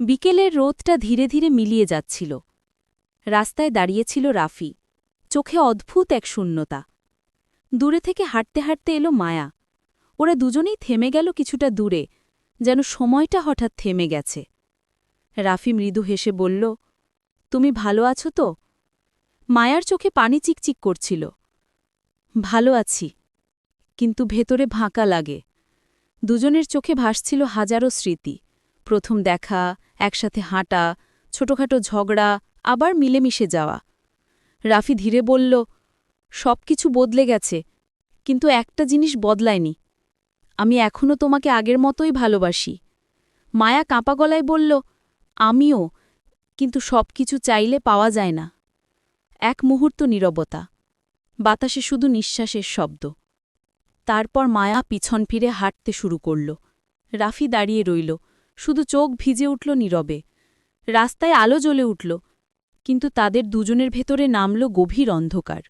বিকেলের রোদটা ধীরে ধীরে মিলিয়ে যাচ্ছিল। রাস্তায় দাঁড়িয়েছিল রাফি। চোখে অদ্ভুত এক শূন্যতা। দূরে থেকে হাঁটতে হাঁটতে এলো মায়া। ওরা দুজনেই থেমে গেল কিছুটা দূরে, যেন সময়টা হঠাৎ থেমে গেছে। রাফি মৃদু হেসে বলল, তুমি ভালো আছো তো? মায়ার চোখে পানি চিকচিক করছিল। ভালো আছি, কিন্তু ভেতরে ভাঁকা লাগে। দুজনের চোখে ভাসছিল হাজারো স্মৃতি। প্রথম দেখা একসাথে হাঁটা, ছোটখাটো ঝগড়া, আবার মিলেমিশে যাওয়া। রাফি ধীরে বলল সব কিছু বদলে গেছে, কিন্তু একটা জিনিস বদলায়নি। আমি এখনও তোমাকে আগের মতোই ভালোবাসি। মায়া কাঁপা গলায় বলল, আমিও, কিন্তু সব কিছু চাইলে পাওয়া যায় না। এক মুহূর্ত নীরবতা, বাতাসে শুধু নিঃশ্বাসের শব্দ। তারপর মায়া পিছন ফিরে হাঁটতে শুরু করল। রাফি দাঁড়িয়ে রইল শুধু চোখ ভিজে উঠল নীরবে। রাস্তায় আলো জ্বলে উঠল, কিন্তু তাদের দুজনের ভেতরে নামল গভীর অন্ধকার।